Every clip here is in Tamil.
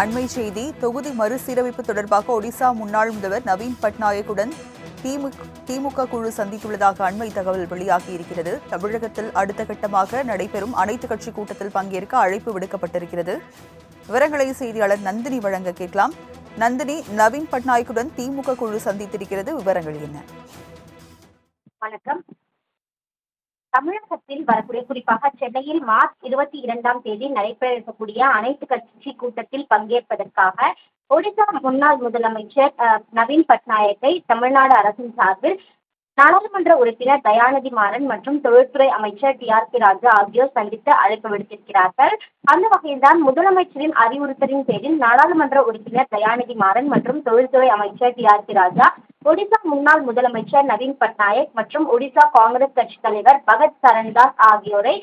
அண்மை செய்தி தொகுதி மறுசீரமைப்பு தொடர்பாக ஒடிசா முன்னாள் முதல்வர் நவீன் பட்நாயக்குடன் திமுக திமுக குழு சந்தித்துள்ளதாக அண்மை தகவல் வெளியாகியிருக்கிறது. தமிழகத்தில் அடுத்த கட்டமாக நடைபெறும் அனைத்து கட்சி கூட்டத்தில் பங்கேற்க அழைப்பு விடுக்கப்பட்டிருக்கிறது. விவரங்களை செய்தியாளர் நந்தினி வழங்க கேட்கலாம். நந்தினி நவீன் பட்நாயக்குடன் திமுக குழு சந்தித்திருக்கிறது. விவரங்கள் என்ன? வணக்கம். தமிழகத்தில் வரக்கூடிய குறிப்பாக சென்னையில் மார்ச் இருபத்தி இரண்டாம் தேதி நடைபெற இருக்கக்கூடிய அனைத்து கட்சி கூட்டத்தில் பங்கேற்பதற்காக ஒடிசா முன்னாள் முதலமைச்சர் நவீன் பட்நாயக்கை தமிழ்நாடு அரசின் சார்பில் நாடாளுமன்ற உறுப்பினர் தயாநிதி மாறன் மற்றும் தொழில்துறை அமைச்சர் டி ஆர் பி ராஜா ஆகியோர் சந்தித்து அழைப்பு விடுத்திருக்கிறார்கள். அந்த வகையில்தான் முதலமைச்சரின் அறிவுறுத்தலின் பேரில் நாடாளுமன்ற உறுப்பினர் தயாநிதி மாறன் மற்றும் தொழில்துறை அமைச்சர் T R B Raja Odisha முன்னாள் முதலமைச்சர் நவீன் பட்நாயக் மற்றும் ஒடிசா காங்கிரஸ் கட்சி தலைவர் பகத் சரண்தாஸ் ஆகியோரை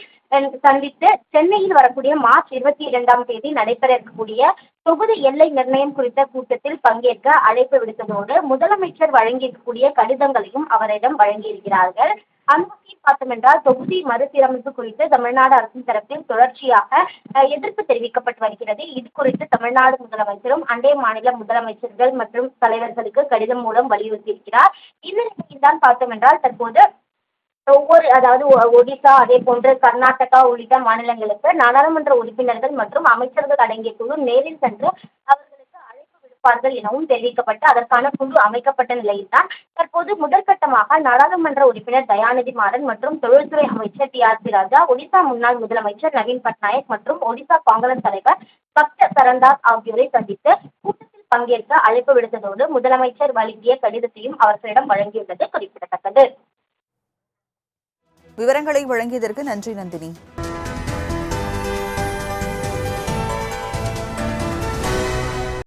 சந்தித்து சென்னையில் வரக்கூடிய மார்ச் இருபத்தி இரண்டாம் தேதி நடைபெற இருக்கக்கூடிய தொகுதி எல்லை நிர்ணயம் குறித்த கூட்டத்தில் பங்கேற்க அழைப்பு விடுத்ததோடு முதலமைச்சர் வழங்கியிருக்கக்கூடிய கடிதங்களையும் அவரிடம் வழங்கியிருக்கிறார்கள். அந்த வகையில் பார்த்தோம் என்றால் தொகுதி மறுசீரமைப்பு குறித்து தமிழ்நாடு அரசின் தரப்பில் தொடர்ச்சியாக எதிர்ப்பு தெரிவிக்கப்பட்டு வருகிறது. இது குறித்து தமிழ்நாடு முதலமைச்சரும் அண்டை மாநில முதலமைச்சர்கள் மற்றும் தலைவர்களுக்கு கடிதம் மூலம் வலியுறுத்தியிருக்கிறார். இந்த நிலையில் தான் பார்த்தோம் என்றால் தற்போது ஒவ்வொரு அதாவது ஒ- ஒடிசா அதே போன்று கர்நாடகா உள்ளிட்ட மாநிலங்களுக்கு நாடாளுமன்ற உறுப்பினர்கள் மற்றும் அமைச்சர்கள் அடங்கிய குழு நேரில் சென்று அவர் இருப்பார்கள் எனவும் தெரிவிக்கப்பட்டு அதற்கான குழு அமைக்கப்பட்ட நிலையில்தான் தற்போது முதற்கட்டமாக நாடாளுமன்ற உறுப்பினர் தயாநிதி மாறன் மற்றும் தொழில்துறை அமைச்சர் T R B Raja Odisha முன்னாள் முதலமைச்சர் நவீன் பட்நாயக் மற்றும் ஒடிசா காங்கிரஸ் தலைவர் பக்த சரந்தாஸ் ஆகியோரை சந்தித்து கூட்டத்தில் பங்கேற்க அழைப்பு விடுத்ததோடு முதலமைச்சர் வழங்கிய கடிதத்தையும் அவர்களிடம் வழங்கியுள்ளது குறிப்பிடத்தக்கது. விவரங்களை வழங்கியதற்கு நன்றி நந்தினி.